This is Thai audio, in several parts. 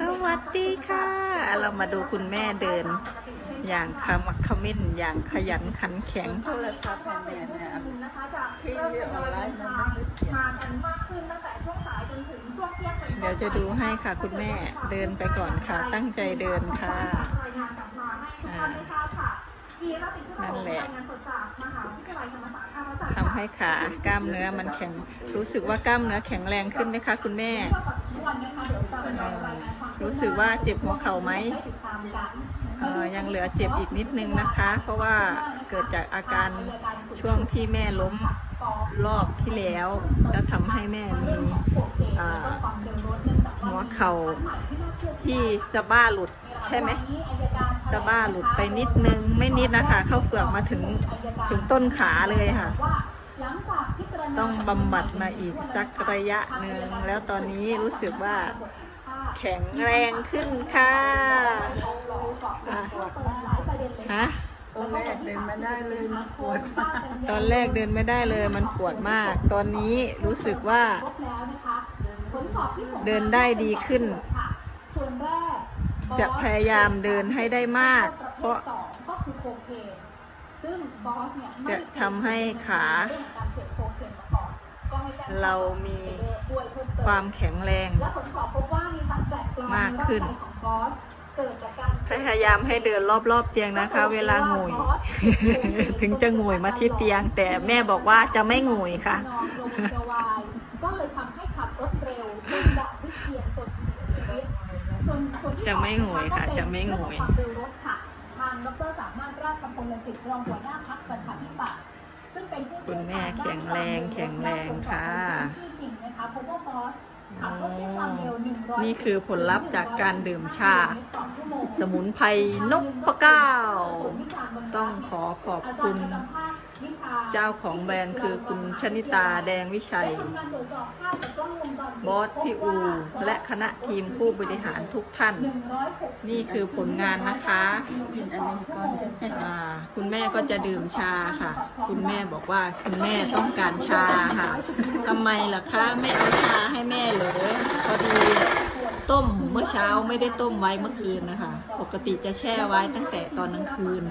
สวัสดีค่ะ เรามาดูคุณแม่เดิน อย่างขมักเขม้นอย่างขยันขันแข็งโทรศัพท์ให้แม่เนี่ยที่ออนไลน์มันไม่ได้เสียมากันมากขึ้นตั้งแต่ช่วงสายจนถึงช่วงเที่ยงเป็นต้นไปเดี๋ยวจะดูให้ค่ะคุณแม่เดินไปก่อนค่ะ ตั้งใจเดินค่ะ นั่นแหละรายงานสดจากมหาวิทยาลัยธรรมศาสตร์ท่าพระจันทร์ทำให้ขากล้ามเนื้อมันแข็ง รู้สึกว่ากล้ามเนื้อแข็งแรงขึ้นไหมคะคุณแม่ทุกวันนะคะเดี๋ยวจะรายงานความรู้สึกว่าเจ็บหัวเข่าไหมได้ติดตามกันเอ่อยังเหลือเจ็บอีกนิดนึงนะคะ เพราะว่าเกิดจากอาการช่วงที่แม่ล้มรอบที่แล้ว แล้วทำให้แม่มีอ่าหัวเข่าที่สะบ้าหลุดใช่ไหม สะบ้าหลุดไปนิดนึงไม่นิดนะคะ เข้าเฟือกมาถึงถึงต้นขาเลยค่ะ ต้องบำบัดมาอีกสักระยะหนึ่งแล้วตอนนี้รู้สึกว่าแข็งแรงขึ้นค่ะฮะตอนแรกเดินไม่ได้เลยมาปวดตอนแรกเดินไม่ได้เลยมันปวดมาก ตอนนี้รู้สึกว่า เดินได้ดีขึ้นส่วนแรก จะพยายามเดินให้ได้มาก เพราะสองก็คือโคเคนซึ่งบอสเนี่ยไม่จะทำให้ขาเรื่องการเสพโคเคนมาก่อนก็ให้แจ้งเรามีด้วยเพิ่มเติมความแข็งแรงและผลสอบพบว่ามีสารแปลกปลอมมากขึ้นในร่างกายของบอสเกิดจากการเสพพยายามให้เดินรอบๆเตียงนะคะ เวลาโงยถึงจะโงยมาที่เตียง แต่แม่บอกว่าจะไม่โงยค่ะนอนลงจะวายก็เลยทำให้ขับรถเร็วชนดาบวิเชียนจนเสีย ชีวิตส่วนส่วนที่จะไม่โงยค่ะสองจะไม่โงยเรื่องของความเร็วรถค่ะทางดรสามารถราชคำพลสิทธิ์รองหัวหน้าพักประชาธิปัตย์ซึ่งเป็นผู้คุณแม่แข็งแรงแข็งแรงค่ะที่จริงนะคะพบว่าบอสขับรถด้วยความเร็ว100นี่คือผลลัพธ์จากการดื่มชา สมุนไพรนกพะเก้า ต้องขอขอบคุณ เจ้าของแบรนด์คือคุณชนิตาแดงวิชัย บอสพี่อู และคณะทีมผู้บริหารทุกท่าน นี่คือผลงานนะคะะคุณแม่ก็จะดื่มชาค่ะ คุณแม่บอกว่าคุณแม่ต้องการชาค่ะทำไมล่ะคะไม่เอาชาให้แม่เหรอพอดี ต้มเมื่อเช้าไม่ได้ต้มไว้เมื่อคืนนะคะ ปกติจะแช่ไว้ตั้งแต่ตอนกลางคืน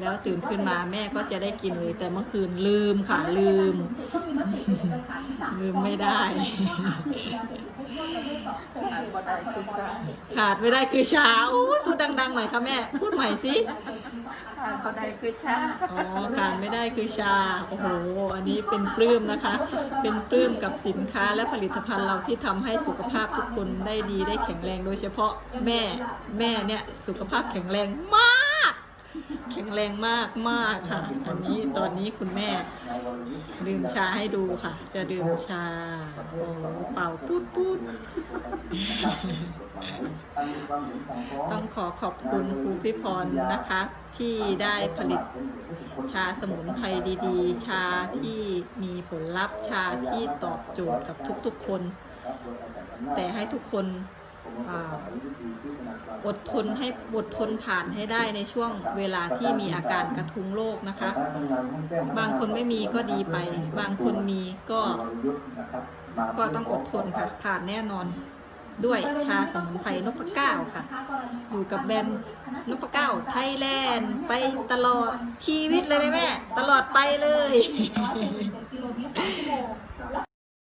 แล้วตื่นขึ้นมาแม่ก็จะได้กินเลย แต่เมื่อคืนลืมค่ะลืม ลืมไม่ได้ขาดบ่ได้คือชาขาดไม่ได้คือชาโอ้ยพูดดังๆหน่อยค่ะแม่ พูดใหม่สิขาดบ่ได้คือชาอ๋อขาดไม่ได้คือชาโอ้โหอันนี้เป็นปลื้มนะคะ เป็นปลื้มกับสินค้าและผลิตภัณฑ์เราที่ทำให้สุขภาพทุกคนได้ดีได้แข็งแรงโดยเฉพาะแม่แม่เนี่ยสุขภาพแข็งแรงมาก แข็งแรงมากมากค่ะอันนี้ตอนนี้คุณแม่ดื่มชาให้ดูค่ะ จะดื่มชาโอ้โหเป่าปุ๊ดปุ๊ดต้องขอขอบคุณครูพิพรนะคะ ที่ได้ผลิตชาสมุนไพรดีๆ ชาที่มีผลลัพธ์ชาที่ตอบโจทย์กับทุกๆคน แต่ให้ทุกคน อาอดทนให้อดทนผ่านให้ได้ในช่วงเวลาที่มีอาการกระทุ้งโรคนะคะ บางคนไม่มีก็ดีไป บางคนมีก็ ก็ต้องอดทนค่ะ ผ่านแน่นอนด้วยชาสมุนไพรนพเก้าค่ะ อยู่กับแบรนด์นพเก้าไทยแลนด์ไปตลอดชีวิตเลยไหมแม่ ตลอดไปเลย